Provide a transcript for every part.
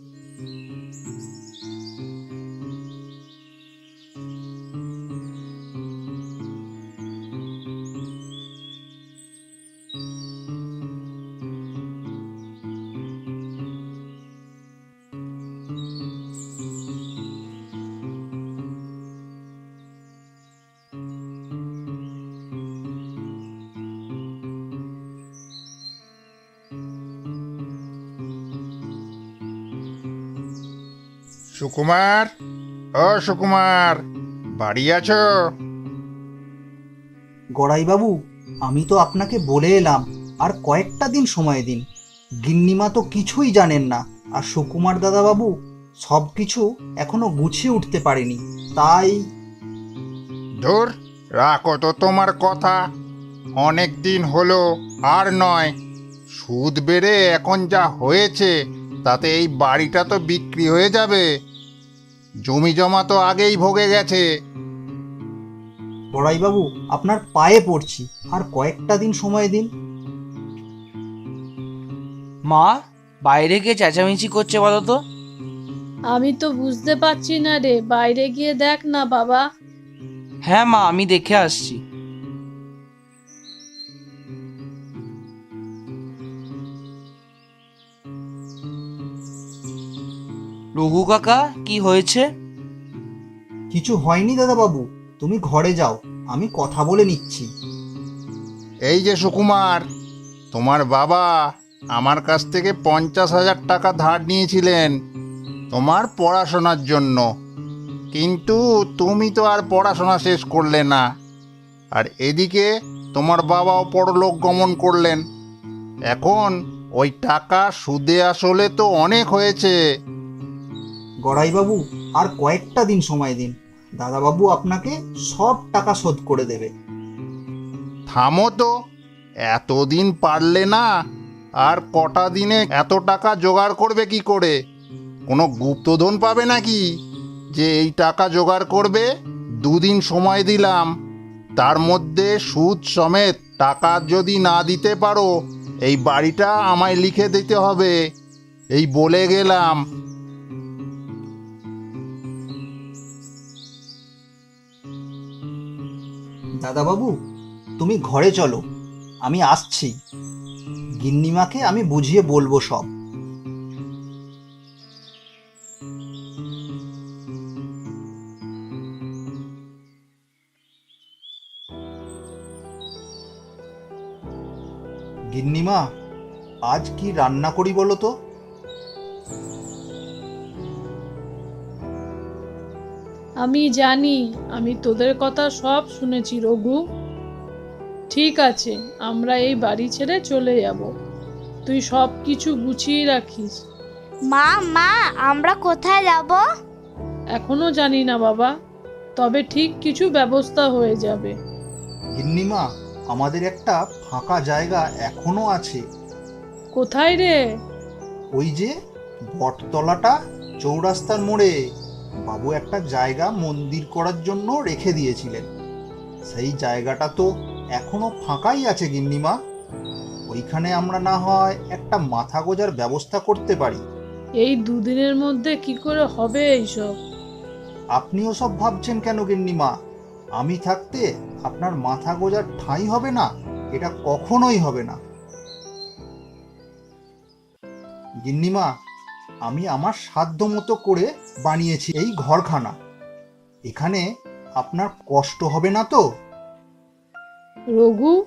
Música Sukumar ও সুকুমার বাড়ি আছো? গড়াইবাবু আমি তো আপনাকে বলে এলাম আর কয়েকটা দিন সময় দিন। গিন্নিমা তো কিছুই জানেন না আর সুকুমার দাদাবাবু সব কিছু এখনও গুছিয়ে উঠতে পারেনি তাই ধর রাখো তো তোমার কথা। অনেক দিন হলো আর নয়। সুদ বেড়ে এখন যা হয়েছে তাতে এই বাড়িটা তো বিক্রি হয়ে যাবে। জমি জমা তো আগেই ভোগে গেছে। বড়াইবাবু আপনার পায়ে পড়ছি। আর কয়েকটা দিন সময় দিন। মা বাইরে গিয়ে চেঁচামেচি করছে বলো তো। আমি তো বুঝতে পারছি না রে বাইরে গিয়ে দেখ না বাবা। হ্যাঁ মা আমি দেখে আসছি। রঘু কাকা কি হয়েছে? কিছু হয়নি দাদাবাবু তুমি ঘরে যাও আমি কথা বলে নিচ্ছি। এই যে সুকুমার তোমার বাবা আমার কাছ থেকে পঞ্চাশ হাজার টাকা ধার নিয়েছিলেন তোমার পড়াশোনার জন্য। কিন্তু তুমি তো আর পড়াশোনা শেষ করলে না। আর এদিকে তোমার বাবাও পরলোক গমন করলেন। এখন ওই টাকা সুদে আসলে তো অনেক হয়েছে। গড়াইবাবু, আর কয়েকটা দিন সময় দিন। দাদাবাবু আপনাকে সব টাকা শোধ করে দেবে। থামো তো, এতদিন পারলে না, আর কটা দিনে এত টাকা জোগাড় করবে কি করে? কোনো গুপ্তধন পাবে নাকি? যে এই টাকা জোগাড় করবে, দুদিন সময় দিলাম। তার মধ্যে সুদ সমেত টাকা যদি না দিতে পারো, এই বাড়িটা আমায় লিখে দিতে হবে। এই বলে গেলাম দাদাবাবু, তুমি ঘরে চলো, আমি আসছি। গিন্নিমাকে আমি বুঝিয়ে বলব সব। গিন্নিমা, আজ কি রান্না করি বলো তো? আমি জানি আমি তোদের কথা সব শুনেছি রঘু। ঠিক আছে আমরা এই বাড়ি ছেড়ে চলে যাব। তুই সব কিছু গুছিয়ে রাখিস। মা মা আমরা কোথায় যাব? এখনও জানি না বাবা তবে ঠিক কিছু ব্যবস্থা হয়ে যাবে। গিন্নিমা আমাদের একটা ফাঁকা জায়গা এখনও আছে। কোথায় রে? ওই যে বটতলাটা চৌরাস্তার মোড়ে। বাবু একটা জায়গা মন্দির করার জন্য রেখে দিয়েছিলেন। সেই জায়গাটা তো এখনও ফাঁকাই আছে গিন্নিমা। ওইখানে আমরা না হয় একটা মাথা গোজার ব্যবস্থা করতে পারি। এই দুদিনের মধ্যে কি করে হবে এইসব? আপনিও সব ভাবছেন কেন গিন্নিমা? আমি থাকতে আপনার মাথা গোজার ঠাঁই হবে না এটা কখনোই হবে না। গিন্নিমা আমি আমার সাধ্য মতো করে বানিয়েছি এই ঘরখানা। এখানে আপনার কষ্ট হবে না তো? রঘু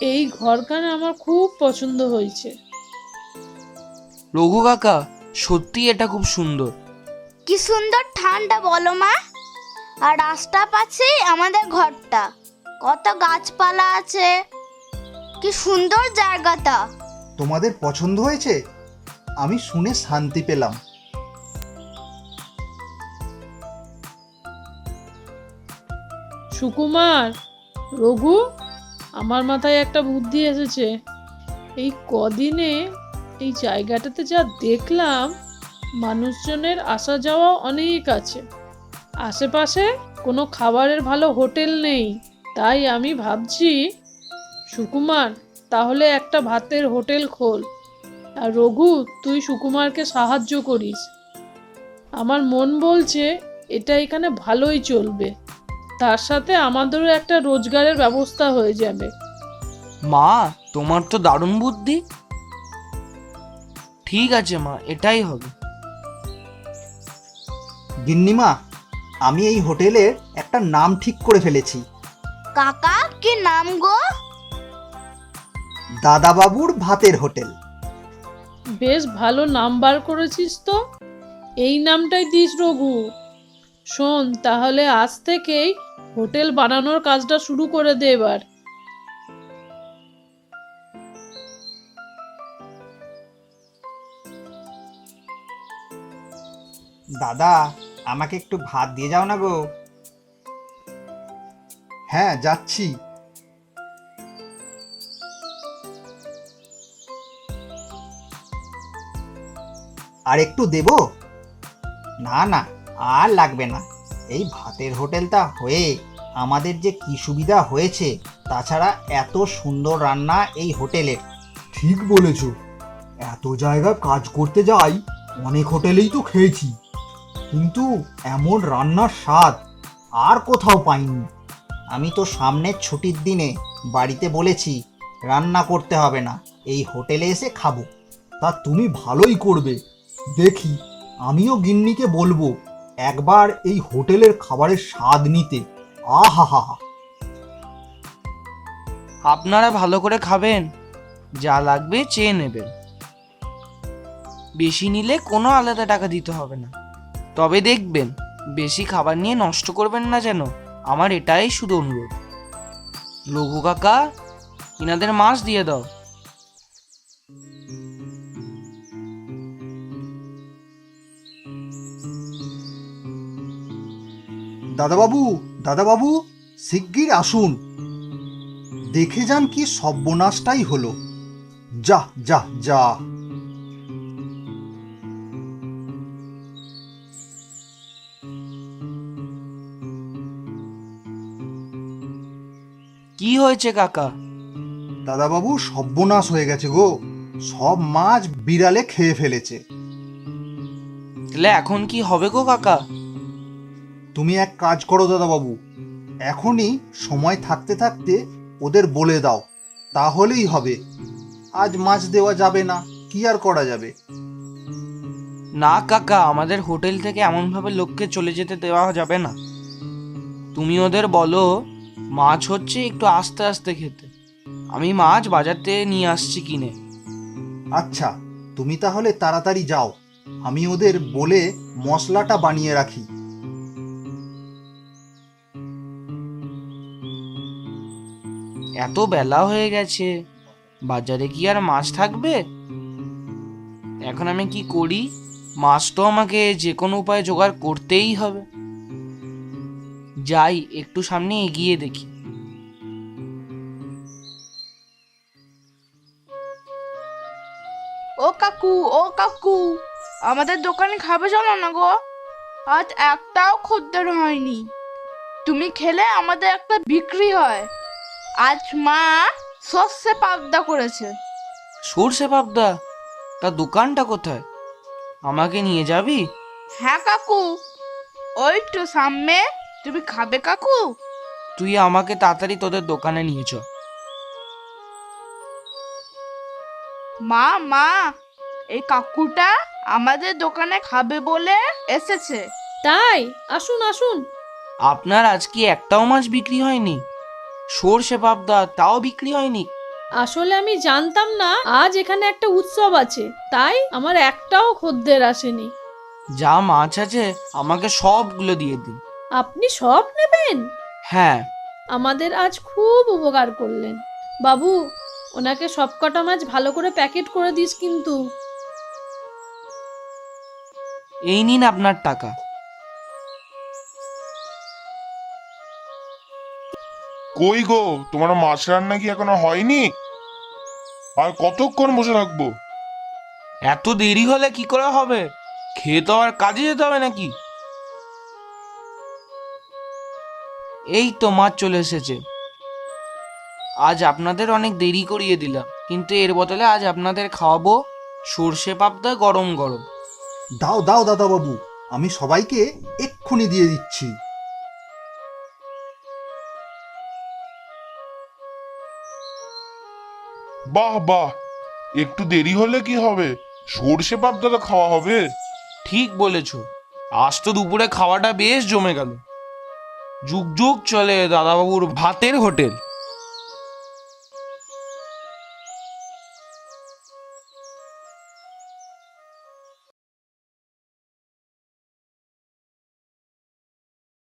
এই ঘরখানা আমার খুব পছন্দ হয়েছে। রঘু কাকা সত্যি এটা খুব সুন্দর। কি সুন্দর ঠান্ডা বলো মা। আর রাস্তা পাচ্ছে আমাদের ঘরটা। কত গাছপালা আছে। কি সুন্দর জায়গাটা। তোমাদের পছন্দ হয়েছে? আমি শুনে শান্তি পেলাম। সুকুমার, রঘু, আমার মাথায় একটা বুদ্ধি এসেছে। এই কদিনে এই জায়গাটাতে যা দেখলাম, মানুষজনের আসা যাওয়া অনেক আছে। আশেপাশে কোনো খাবারের ভালো হোটেল নেই, তাই আমি ভাবছি, সুকুমার, তাহলে একটা ভাতের হোটেল খোল। আর রঘু তুই সুকুমারকে সাহায্য করিস। আমার মন বলছে এটা এখানে ভালোই চলবে। তার সাথে আমাদেরও একটা রোজগারের ব্যবস্থা হয়ে যাবে। মা তোমার তো দারুণ বুদ্ধি। ঠিক আছে মা এটাই হবে। গিন্নিমা আমি এই হোটেলের একটা নাম ঠিক করে ফেলেছি। কাকা কি নাম গো? দাদাবাবুর ভাতের হোটেল। বেশ ভালো নাম বার করেছিস তো। এই নামটাই দিস রঘু। শোন, তাহলে আজ থেকেই হোটেল বানানোর কাজটা শুরু করে দে এবার। দাদা, আমাকে একটু ভাত দিয়ে যাও না গো। হ্যাঁ যাচ্ছি। আর একটু দেব? না না আর লাগবে না। এই ভাতের হোটেলটা হয়ে আমাদের যে কি সুবিধা হয়েছে তাছাড়া এত সুন্দর রান্না এই হোটেলের। ঠিক বলেছ। এত জায়গা কাজ করতে যাই অনেক হোটেলেই তো খেয়েছি। কিন্তু এমন রান্নার স্বাদ আর কোথাও পাইনি। আমি তো সামনের ছুটির দিনে বাড়িতে বলেছি রান্না করতে হবে না এই হোটেলে এসে খাব। তা তুমি ভালোই করবে। দেখি, আমিও গিন্নিকে বলব একবার এই হোটেলের খাবারের স্বাদ নিতে। আহা হা হা আপনারা ভালো করে খাবেন, যা লাগবে চেয়ে নেবেন। বেশি নিলে কোনো আলাদা টাকা দিতে হবে না। তবে দেখবেন, বেশি খাবার নিয়ে নষ্ট করবেন না যেন, আমার এটাই শুধু অনুরোধ লঘু কাকা, ইনাদের মাছ দিয়ে দাও। দাদাবাবু দাদাবাবু শিগগির আসুন। দেখে যান কি সর্বনাশটাই হলো। যা যা যা। কি হয়েছে কাকা? দাদাবাবু সর্বনাশ হয়ে গেছে গো। সব মাছ বিড়ালে খেয়ে ফেলেছে। তাহলে এখন কি হবে গো কাকা? তুমি এক কাজ করো দাদাবাবু। এখনই সময় থাকতে থাকতে ওদের বলে দাও। তাহলেই হবে। আজ মাছ দেওয়া যাবে না কি আর করা যাবে? না কাকা আমাদের হোটেল থেকে এমনভাবে লোককে চলে যেতে দেওয়া যাবে না। তুমি ওদের বলো মাছ হচ্ছে একটু আস্তে আস্তে খেতে। আমি মাছ বাজার থেকে নিয়ে আসছি কিনে। আচ্ছা তুমি তাহলে তাড়াতাড়ি যাও। আমি ওদের বলে মশলাটা বানিয়ে রাখি। এত বেলা হয়ে গেছে। বাজারে কি আর মাছ থাকবে? এখন আমি কি করি? মাছ তো আমাকে যে কোনো উপায়ে জোগাড় করতেই হবে। যাই, একটু সামনে এগিয়ে দেখি। ও কাকু ও কাকু, আমাদের দোকানে খাবে চলো না গো? আজ একটাও খদ্দের হয়নি। তুমি খেলে আমাদের একটা বিক্রি হয়। আজ মা সর্ষে পাবদা করেছে। সর্ষে পাবদা? তা দোকানটা কোথায়? আমাকে নিয়ে যাবি? হ্যাঁ কাকু। ওই তো সামনে। তুমি খাবে কাকু? তুই আমাকে তাড়াতাড়ি তোদের দোকানে নিয়ে চ। মা মা এই কাকুটা আমাদের দোকানে খাবে বলে এসেছে। তাই? আসুন আসুন। আপনার আজকে একটাও মাছ বিক্রি হয়নি। সর্ষে পাবদা তাও বিক্রি হয়নি। আসলে আমি জানতাম না আজ এখানে একটা উৎসব আছে তাই আমার একটাও খদ্দের আসেনি। যা মাছ আছে আমাকে সবগুলো দিয়ে দিন। আপনি সব নেবেন? হ্যাঁ। আমাদের আজ খুব উপকার করলেন। বাবু ওনাকে সবকটা মাছ ভালো করে প্যাকেট করে দিস কিন্তু। এই নিন আপনার টাকা। কই গো? তোমার মাছ রান্না কি এখনও হয়নি? আর কতক্ষণ বসে থাকব? এত দেরি হলে কি করে হবে? খেয়ে তো আর কাজে যেতে হবে নাকি? এই তো মাছ চলে এসেছে। আজ আপনাদের অনেক দেরি করিয়ে দিলাম কিন্তু এর বদলে আজ আপনাদের খাওয়াবো সর্ষে পাবদা গরম গরম। দাও দাও দাদা বাবু আমি সবাইকে এক্ষুনি দিয়ে দিচ্ছি। বাহ বাহ। একটু দেরি হলে কি হবে? সর্ষে পাবদা তো খাওয়া হবে। ঠিক বলেছ। আজ তো দুপুরে খাওয়াটা বেশ জমে গেল। যুগ যুগ চলে দাদাবাবুর ভাতের হোটেল।